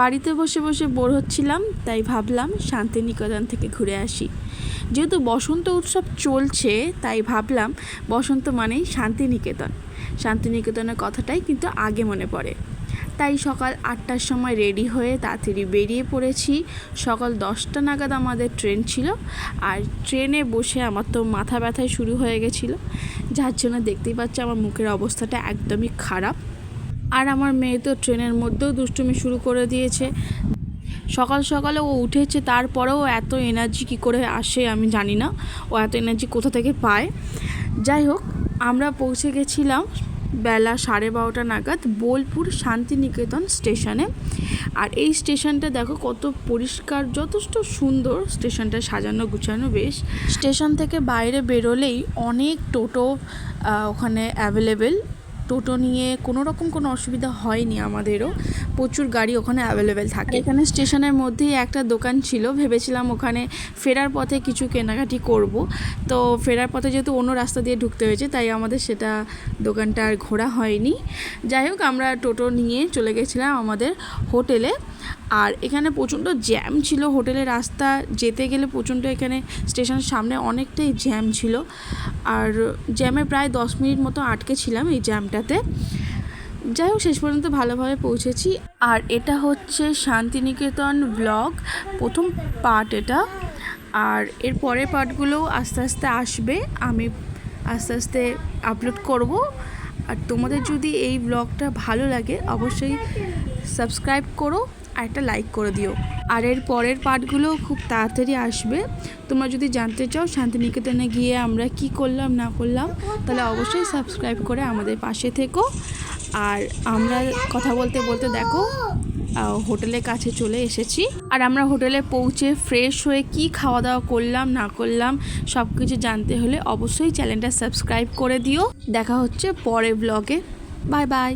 বাড়িতে বসে বসে বোর হচ্ছিলাম, তাই ভাবলাম শান্তিনিকেতন থেকে ঘুরে আসি। যেহেতু বসন্ত উৎসব চলছে, তাই ভাবলাম বসন্ত মানেই শান্তিনিকেতন। শান্তিনিকেতনের কথাটাই কিন্তু আগে মনে পড়ে। তাই সকাল আটটার সময় রেডি হয়ে তাড়াতাড়ি বেরিয়ে পড়েছি। সকাল দশটা নাগাদ আমাদের ট্রেন ছিল, আর ট্রেনে বসে আমার তো মাথা ব্যথায় শুরু হয়ে গেছিল। যার জন্য দেখতেই পাচ্ছি আমার মুখের অবস্থাটা একদমই খারাপ। আর আমার মেয়ে তো ট্রেনের মধ্যেও দুষ্টুমি শুরু করে দিয়েছে। সকাল সকালে ও উঠেছে, তারপরেও এত এনার্জি কী করে আসে আমি জানি না। ও এত এনার্জি কোথা থেকে পায়? যাই হোক, আমরা পৌঁছে গেছিলাম বেলা সাড়ে বারোটা নাগাদ বোলপুর শান্তিনিকেতন স্টেশনে। আর এই স্টেশনটা দেখো কত পরিষ্কার, যথেষ্ট সুন্দর স্টেশনটা সাজানো গুছানো বেশ। স্টেশন থেকে বাইরে বেরোলেই অনেক টোটো ওখানে অ্যাভেলেবেল টোটো নিয়ে কোনো রকম কোনো অসুবিধা হয়নি আমাদেরও। প্রচুর গাড়ি ওখানে অ্যাভেলেবেল থাকে। এখানে স্টেশনের মধ্যেই একটা দোকান ছিল, ভেবেছিলাম ওখানে ফেরার পথে কিছু কেনাকাটি করব। তো ফেরার পথে যেহেতু অন্য রাস্তা দিয়ে ঢুকতে হয়েছে, তাই আমাদের সেটা দোকানটা আর ঘোরা হয়নি। যাই হোক, আমরা টোটো নিয়ে চলে গেছিলাম আমাদের হোটেলে। আর এখানে প্রচণ্ড জ্যাম ছিল হোটেলের রাস্তা যেতে গেলে প্রচণ্ড এখানে স্টেশনের সামনে অনেকটাই জ্যাম ছিল। আর জ্যামে প্রায় দশ মিনিট মতো আটকে ছিলাম এই জ্যামটাতে। যাই হোক, শেষ পর্যন্ত ভালোভাবে পৌঁছেছি। আর এটা হচ্ছে শান্তিনিকেতন ব্লগ প্রথম পার্ট এটা। আর এর পরের পার্টগুলোও আস্তে আস্তে আসবে। আমি আস্তে আস্তে আপলোড করব। আর তোমাদের যদি এই ব্লগটা ভালো লাগে, অবশ্যই সাবস্ক্রাইব করো আর একটা লাইক করে দিও। আর এর পরের পার্টগুলো খুব তাড়াতাড়ি আসবে। তোমরা যদি জানতে চাও শান্তিনিকেতনে গিয়ে আমরা কি করলাম, না করলাম, তাহলে অবশ্যই সাবস্ক্রাইব করে আমাদের পাশে থেকো। আর আমরা কথা বলতে বলতে দেখো হোটেলের কাছে চলে এসেছি। আর আমরা হোটেলে পৌঁছে ফ্রেশ হয়ে কি খাওয়া দাওয়া করলাম, না করলাম সব কিছু জানতে হলে অবশ্যই চ্যানেলটা সাবস্ক্রাইব করে দিও। দেখা হচ্ছে পরে ব্লগে বাই বাই